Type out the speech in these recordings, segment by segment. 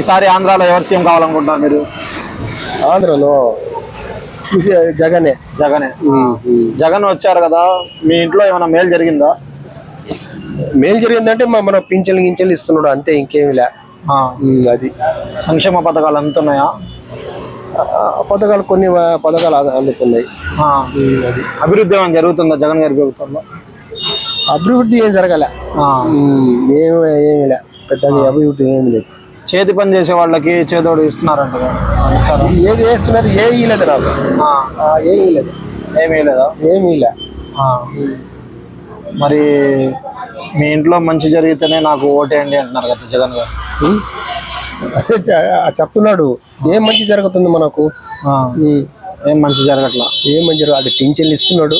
ఈసారి ఆంధ్రాలో ఎవరు సీఎం కావాలనుకుంటున్నారు మీరు? ఆంధ్రలో జగనే. జగనే. జగన్ వచ్చారు కదా మీ ఇంట్లో ఏమైనా మేలు జరిగిందా? మేలు జరిగిందంటే మా మన పింఛన్లు గించెలు ఇస్తున్నాడు అంతే ఇంకేమి లే. అది. సంక్షేమ పథకాలు అందుతున్నాయా పథకాలు కొన్ని పథకాలు అద- అందుతున్నాయి. అది. అభివృద్ధి ఏమైనా జరుగుతుందా జగన్ గారి ప్రభుత్వంలో? అభివృద్ధి ఏం జరగలే. ఏమి ఏమి లే. పెద్దగా అభివృద్ధి ఏమి లేదు. చేతి పని చేసే వాళ్ళకి చేదోడు ఇస్తున్నారంట. ఇచ్చారా? ఏది వేస్తున్నారు? ఏ ఇలేదు నాకు ఏ ఇలేదు ఏమీ లేదా? ఏమీ లే. మరి మీ ఇంట్లో మంచి జరిగితేనే నాకు ఓటేయండి అంటున్నారు కదా జగన్ గారు. చెప్తున్నాడు. ఏం మంచి జరుగుతుంది మనకు? ఏం మంచి జరగట్లా. ఏం మంచి జరగ- అది పింఛన్లు ఇస్తున్నాడు.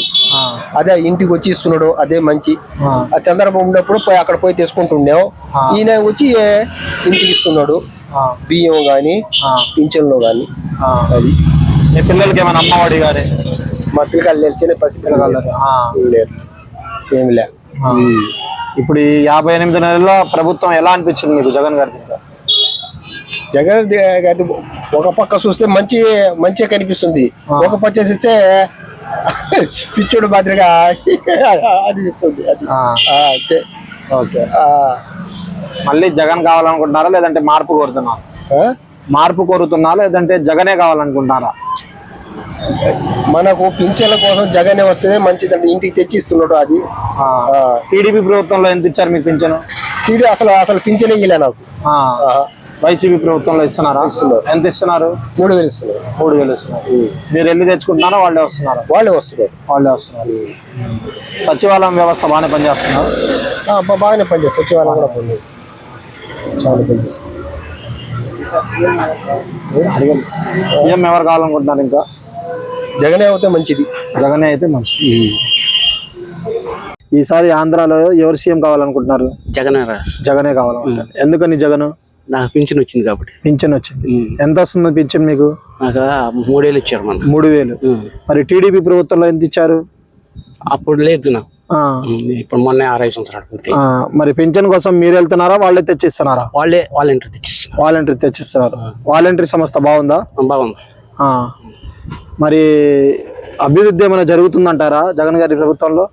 అదే ఇంటికి వచ్చి ఇస్తున్నాడు అదే మంచి. ఆ, చంద్రబాబు ఉన్నప్పుడు పోయి అక్కడ పోయి తీసుకుంటుండేవు. ఈయన వచ్చి ఏ ఇంటికి ఇస్తున్నాడు? బియ్యం కానీ పింఛన్లు కానీ ఆ. అది. మీ పిల్లలకి ఏమైనా అమ్మఒడి గారి మా పిల్లకాయలు తెలిసిన పసి పిల్లకాయలు లేరు. ఏమి లే. ఇప్పుడు ఈ యాభై ఎనిమిది నెలల్లో ప్రభుత్వం ఎలా అనిపించింది మీకు జగన్ గారి జగన్ గారి ఒక పక్క చూస్తే మంచి మంచిగా కనిపిస్తుంది. ఒక పక్క చూస్తే పిచ్చుడు మాదిరిగా అనిపిస్తుంది. అంతే. ఓకే. మళ్ళీ జగన్ కావాలనుకుంటున్నారా లేదంటే మార్పు కోరుతున్నారా? మార్పు కోరుతున్నారా లేదంటే జగనే కావాలనుకుంటున్నారా? మనకు పింఛన్ల కోసం జగనే వస్తేనే మంచిదండి. ఇంటికి తెచ్చిస్తున్నాడు అది. టీడీపీ ప్రభుత్వంలో ఎంత ఇచ్చారు మీకు పింఛను? ఇది అసలు అసలు పింఛనే ఇయ్యలే నాకు. వైసీపీ ప్రభుత్వంలో ఇస్తున్నారా? ఎంత ఇస్తున్నారు? మూడు వేలు ఇస్తున్నారు. మూడు వేలు ఇస్తున్నారు. మీరు వెళ్ళి తెచ్చుకుంటున్నారా వాళ్ళే వస్తున్నారా. వాళ్ళే వస్తున్నారు. వాళ్ళే వస్తున్నారు. సచివాలయం వ్యవస్థ బాగానే పనిచేస్తున్నారు బాగానే పనిచేస్తారు సచివాలయం కూడా పనిచేస్తారు చాలా సీఎం ఎవరు కావాలనుకుంటున్నారు ఇంకా? జగనే అవుతే మంచిది. జగనే అయితే మంచిది. ఈసారి ఆంధ్రాలో ఎవరు సీఎం కావాలనుకుంటున్నారు? జగన్ జగనే కావాలనుకుంటున్నారు. ఎందుకని జగన్? నాకు పింఛన్ వచ్చింది కాబట్టి. పింఛన్ వచ్చింది. ఎంత వస్తుంది పింఛన్ మీకు? నాకు మూడేళ్ళు ఇచ్చారు మన మూడు వేలు. మరి టీడీపీ ప్రభుత్వంలో ఎంత ఇచ్చారు? అప్పుడు లేదు నాకు. ఇప్పుడు మొన్న అరవై సంవత్సరాలు పూర్తి మరి పింఛన్ కోసం మీరు వెళ్తున్నారా? వాళ్ళే తెచ్చిస్తున్నారా? వాళ్ళే వాలంటీర్ తెచ్చిస్తున్నారు. వాలంటరీ తెచ్చిస్తున్నారు. వాలంటరీ సంస్థ బాగుందా? బాగుంది. మరి అభివృద్ధి ఏమైనా జరుగుతుందంటారా జగన్ గారి ప్రభుత్వంలో?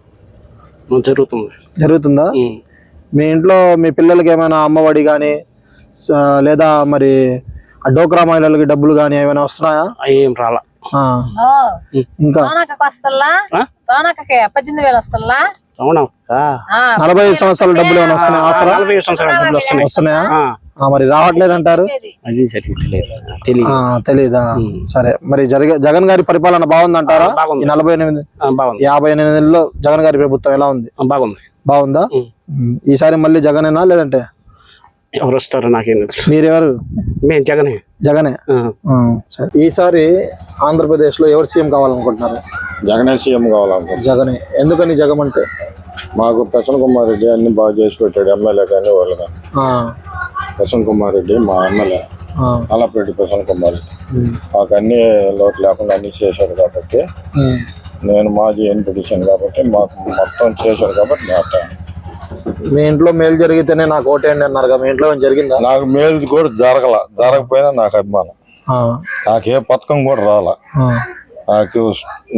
జరుగుతుంది. జరుగుతుందా. మీ ఇంట్లో మీ పిల్లలకి ఏమైనా అమ్మఒడి కానీ లేదా మరి ఆ డోక్రా మహిళలకి డబ్బులు కానీ ఏమైనా వస్తున్నాయా? ఏం రాలా. ఇంకా? పద్దెనిమిది వేలు నలభై సంవత్సరాల డబ్బులు ఏమైనా వస్తున్నాయా? ఆసరా నలభై ఐదు సంవత్సరాల డబ్బులు వస్తున్నాయి. మరి రావట్లేదు అంటారు. అది సరిగ్గా తెలియదు సరే. మరి జరగ జగన్ గారి పరిపాలన బాగుందంటారా? నలభై ఎనిమిది యాభై ఎనిమిది జగన్ గారి ప్రభుత్వం ఎలా ఉంది? బాగుంది. బాగుందా. ఈసారి మళ్ళీ జగనేనా లేదంటే? ఎవరు వస్తారో నాకేం తెలుసు. మీరెవరు? మేము జగనే. జగనే? సరే. ఈసారి ఆంధ్రప్రదేశ్లో ఎవరు సీఎం కావాలనుకుంటున్నారు? జగనే సీఎం కావాలనుకుంటున్నాం జగనే. ఎందుకని జగన్ అంటే? మాకు ప్రసన్న కుమార్ రెడ్డి అన్ని బాగా చేసి పెట్టాడు ఎమ్మెల్యే కానీ వాళ్ళు కానీ ఆ, ప్రసన్న కుమార్ రెడ్డి మా ఎమ్మెల్యే. ఆ, ప్రసన్న కుమార్ రెడ్డి. మాకు అన్ని లోటు లేకుండా అన్ని చేశాడు కాబట్టి. నేను మాజీ ఎన్పిటిషన్ కాబట్టి మాకు మొత్తం చేశాడు కాబట్టి నేను మీ ఇంట్లో మేలు జరిగితేనే నాకు ఓటేయండి అన్నారు మీ ఇంట్లో జరిగిందా? నాకు మేలు కూడా జరగల జరగకపోయినా నాకు అభిమానం. నాకు ఏ పథకం కూడా రాల. నాకు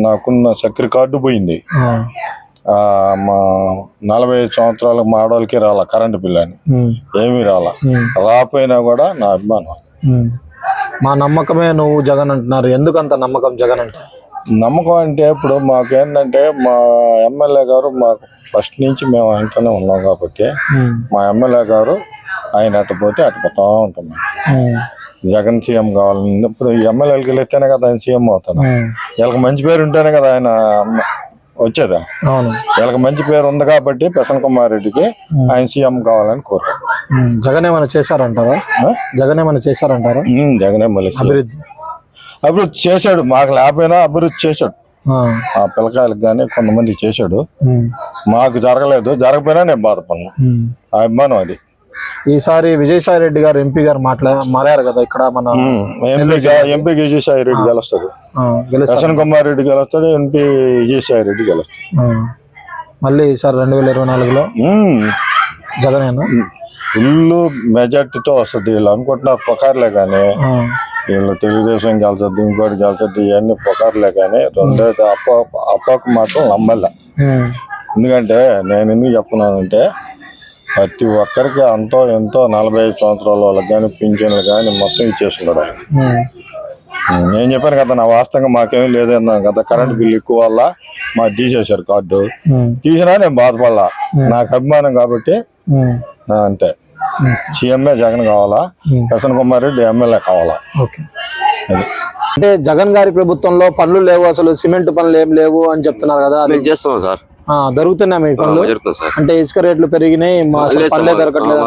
నాకున్న చక్కెర కార్డు పోయింది. మా నలభై ఐదు సంవత్సరాలకు మా ఆడవాళ్ళకి రాల కరెంటు బిల్లు అని. ఏమీ రాల. రాపోయినా కూడా నా అభిమానం. మా నమ్మకమే నువ్వు జగన్ అంటున్నారు. ఎందుకంత నమ్మకం జగన్ అంటే? నమ్మకం అంటే ఇప్పుడు మాకేందంటే మా ఎమ్మెల్యే గారు మాకు ఫస్ట్ నుంచి మేము ఆయనతోనే ఉన్నాం కాబట్టి మా ఎమ్మెల్యే గారు ఆయన అటు పోతే అటు పోతా ఉంటాం మేము. ఉం, జగన్ సీఎం కావాలని ఇప్పుడు ఎమ్మెల్యేలకి వెళ్తేనే కదా ఆయన సీఎం అవుతాడు. వీళ్ళకి మంచి పేరు ఉంటేనే కదా ఆయన వచ్చేదా? వీళ్ళకి మంచి పేరు ఉంది కాబట్టి ప్రసన్న కుమార్ రెడ్డికి ఆయన సీఎం కావాలని ఉం, జగన్ ఏమైనా చేశారంటారా? జగన్ ఏమైనా చేశారంటారా? జగనే సీఎం. అభివృద్ధి. అభివృద్ధి చేశాడు. మాకు లేకపోయినా అభివృద్ధి చేశాడు. ఆ, పిల్లకాయలకు కానీ కొంతమంది చేశాడు. మాకు జరగలేదు. జరగకపోయినా నేను బాధపడినా. ఆ అభిమానం అది. ఈసారి విజయసాయి రెడ్డి గారు ఎంపీ గారు మాట్లా మారారు కదా ఇక్కడ మన ఎంపీ విజయసాయి రెడ్డి గెలుస్తాడు. ప్రసన్న కుమార్ రెడ్డి గెలుస్తాడు. ఎంపీ విజయసాయి రెడ్డి గెలుస్తాడు. మళ్ళీ ఈసారి రెండు వేల ఇరవై నాలుగులో. జగనేనా? ఫుల్ మెజార్టీతో వస్తుంది. వీళ్ళు అనుకుంటున్నారు పొకార్లే కానీ వీళ్ళు తెలుగుదేశం గెలిచద్దు ఇంకోటి గెలిచద్దు ఇవన్నీ పొకార్లే కానీ రెండోది అప్ప అప్పకు మాత్రం నమ్మలే. ఎందుకంటే నేను ఎందుకు చెప్తున్నానంటే ప్రతి ఒక్కరికి అంతో ఎంతో నలభై ఐదు సంవత్సరాల వాళ్ళకి కానీ పింఛన్లు కానీ మొత్తం ఇచ్చేస్తున్నాడు ఆయన. నేను చెప్పాను కదా నా వాస్తవంగా మాకేం లేదన్నాను కదా కరెంట్ బిల్ ఎక్కువ వల్ల మాకు తీసేశారు కార్డు. తీసినా నేను బాధపడలా. నాకు అభిమానం కాబట్టి అంతే. సీఎంఏ జగన్ కావాలా? ఉమ్. ప్రసన్న కుమార్ రెడ్డి ఎమ్మెల్యే కావాలా? ఓకే అంటే జగన్ గారి ప్రభుత్వంలో పనులు లేవు అసలు సిమెంట్ పనులు ఏం లేవు అని చెప్తున్నారు కదా అది చేస్తున్నాం సార్. ఆ, దొరుకుతున్నాయి మీ పనులు? జరుగుతుంది సార్. అంటే ఇసుక రేట్లు పెరిగినాయి మా పనులే దొరకట్లేదు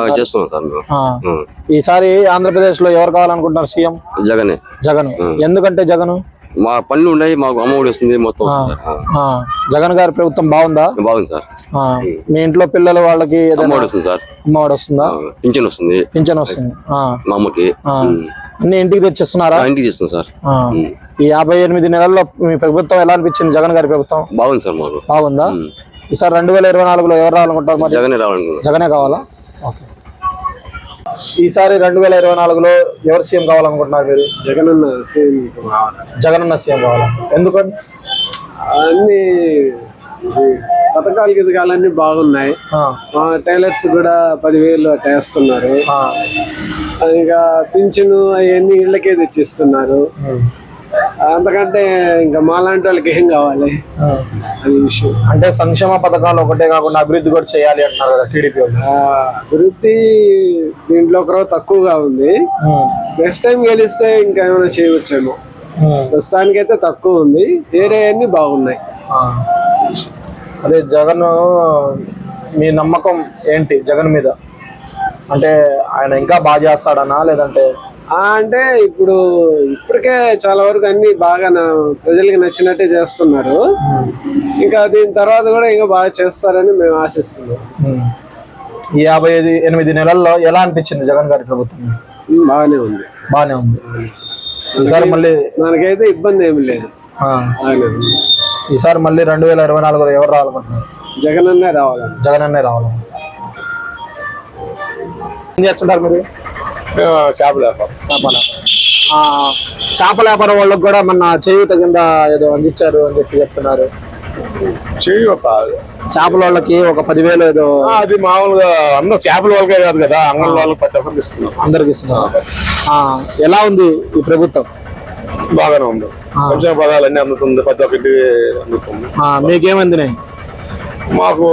ఉం. ఈసారి ఆంధ్రప్రదేశ్లో ఎవరు కావాలనుకుంటున్నారు సీఎం? జగనే. జగన్. ఎందుకంటే జగన్? మా పనులు ఉన్నాయి మాకు అమ్మఒడి వస్తుంది మొత్తం వస్తుంది. సార్ ఆ. జగన్ గారి ప్రభుత్వం బాగుందా? బాగుంది సార్. ఆ, మీ ఇంట్లో పిల్లల వాళ్ళకి ఏదైనా అమ్మఒడి వస్తుంది సార్. అమ్మఒడి వస్తుందా? పింఛన్ వస్తుంది. పింఛన్ వస్తుంది. ఆ, మా అమ్మకి. ఆ. అన్ని ఇంటికి తెచ్చిస్తున్నారా? ఇంటికి చేస్తుంది సార్. ఆ. ఈ యాభై ఎనిమిది నెలల్లో మీ ప్రభుత్వం ఎలా అనిపించింది జగన్ గారి ప్రభుత్వం? బాగుంది సార్ మాకు. బాగుందా. ఈసారి రెండు వేల ఇరవై నాలుగులో ఎవరు రావాలనుకుంటారు మరి? జగనే రావాలనుకున్నాం జగనే కావాలా? ఓకే. ఈసారి రెండు వేల ఇరవై నాలుగులో ఎవరు సీఎం కావాలనుకుంటున్నారు మీరు? జగన్ అన్న సేమ్ జగన్ అన్న సీఎం కావాలా. ఎందుకని? అన్ని పథకాలు గితకాలన్నీ బాగున్నాయి. ఆ, ఆ, టైలర్స్ కూడా పదివేలు వేస్తున్నారు ఇంకా పింఛను అవన్నీ ఇళ్ళకే తెచ్చిస్తున్నారు. అంతకంటే ఇంకా మాలాంటి వాళ్ళకి ఏం కావాలి. అది విషయం. అంటే సంక్షేమ పథకాలు ఒకటే కాకుండా అభివృద్ధి కూడా చేయాలి అంటున్నారు కదా టీడీపీ అభివృద్ధి దీంట్లో ఒక తక్కువగా ఉంది. నెక్స్ట్ టైం గెలిస్తే ఇంకా ఏమైనా చేయవచ్చేమో. ప్రస్తుతానికైతే తక్కువ ఉంది. వేరే అన్ని బాగున్నాయి. అదే జగన్ మీ నమ్మకం ఏంటి జగన్ మీద? అంటే ఆయన ఇంకా బాగా చేస్తాడనా? లేదంటే అంటే ఇప్పుడు ఇప్పటికే చాలా వరకు అన్ని బాగా నా ప్రజలకి నచ్చినట్టే చేస్తున్నారు. ఇంకా దీని తర్వాత కూడా ఇంకా బాగా చేస్తారని మేము ఆశిస్తున్నాం. ఈ యాభై ఐదు ఎనిమిది నెలల్లో ఎలా అనిపించింది జగన్ గారి ప్రభుత్వం? బాగానే ఉంది. బాగానే ఉంది. ఈసారి మళ్ళీ మనకైతే ఇబ్బంది ఏమి లేదు. ఈసారి మళ్ళీ రెండు వేల ఇరవై నాలుగులో ఎవరు రావాలనుకుంటున్నారు? జగన్ అన్నే రావాలని జగన్ అన్నే రావాలి. ఏం చేస్తుంటారు మీరు? చేపల వ్యాపారం. చేపల చేపల వ్యాపారం వాళ్ళకి కూడా మన చేయూత కింద ఏదో అందించారు అని చెప్పి చెప్తున్నారు. చేయొద్ద చేపల వాళ్ళకి ఒక పదివేలు ఏదో అది మామూలుగా అందరూ చేపల వాళ్ళకే కాదు కదా అంగళ వాళ్ళకి ప్రతి ఒక్కరికి ఇస్తున్నాం అందరికి ఇస్తున్నారు. ఎలా ఉంది ఈ ప్రభుత్వం? బాగానే ఉంది. సంక్షేమ పదాలు అన్ని అందుతుంది ప్రతి ఒక్కటి అందుతుంది. మీకేమందినాయి మాకు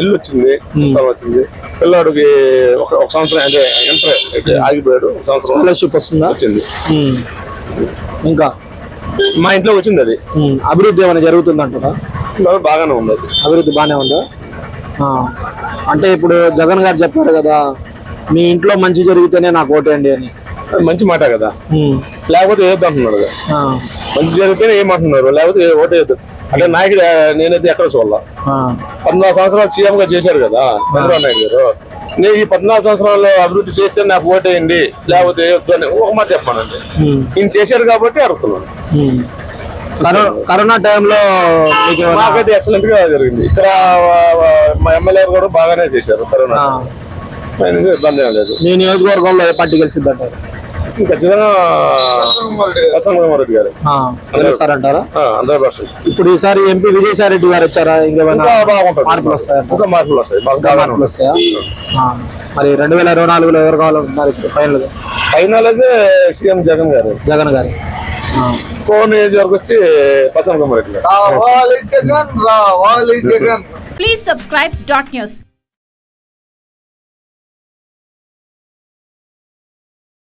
ఇల్లు వచ్చింది స్థలం వచ్చింది. పిల్లాడికి ఒక ఒక సంవత్సరం అంటే ఎంటర్ ఆగిపోయాడు. స్కాలర్షిప్ వస్తుందా? వచ్చింది. ఇంకా? మా ఇంట్లో వచ్చింది అది. అభివృద్ధి ఏమైనా జరుగుతుంది అంటారా బాగా- బాగానే ఉంది అది. అభివృద్ధి బాగానే ఉందా? అంటే ఇప్పుడు జగన్ గారు చెప్పారు కదా మీ ఇంట్లో మంచి జరిగితేనే నాకు ఓటేయండి అని. మంచి మాట కదా. లేకపోతే ఏదో అంటున్నాడు కదా. ఆ, మంచి జరిగితేనే ఏమంటున్నారు లేకపోతే ఓటేయద్దు అంటే నాయకుడు నేనైతే ఎక్కడ చూడాల. పద్నాలుగు సంవత్సరాలు సీఎం గా చేశారు కదా చంద్రబాబు నాయుడు గారు. నేను ఈ పద్నాలుగు సంవత్సరాల్లో అభివృద్ధి చేస్తే నాకు ఓటేయండి లేకపోతే వేయొద్దు అని ఒక మాట చెప్పానండి. ఈయన చేశారు కాబట్టి అడుగుతున్నాను. కరోనా టైంలో మాకైతే ఎక్సలెంట్గా జరిగింది. ఇక్కడ మా ఎమ్మెల్యే కూడా బాగానే చేశారు కరోనా. ఇబ్బంది ఏం లేదు. మీ నియోజకవర్గంలో ఏ పార్టీ గెలిచింది అంటారు ఖచ్చితంగా ప్రసన్న కుమార్ రెడ్డి గారు. గెలుస్తారంటారా హండ్రెడ్ పర్సెంట్ ఇప్పుడు ఈసారి ఎంపీ విజయసాయి రెడ్డి గారు వచ్చారా? ఇంకేమైనా మార్పులు వస్తాయంట ఇంకా మార్పులు వస్తాయి. మార్పులు వస్తాయా? మరి రెండు వేల ఇరవై నాలుగులో ఎవరు కావాలనుకుంటున్నారు ఇప్పుడు ఫైనల్ ఫైనల్ అయితే సీఎం జగన్ గారు. జగన్ గారు. ఆ, కోన్ నియోజకవర్గం వచ్చి ప్రసన్న కుమార్ రెడ్డి గారు Please subscribe dot news.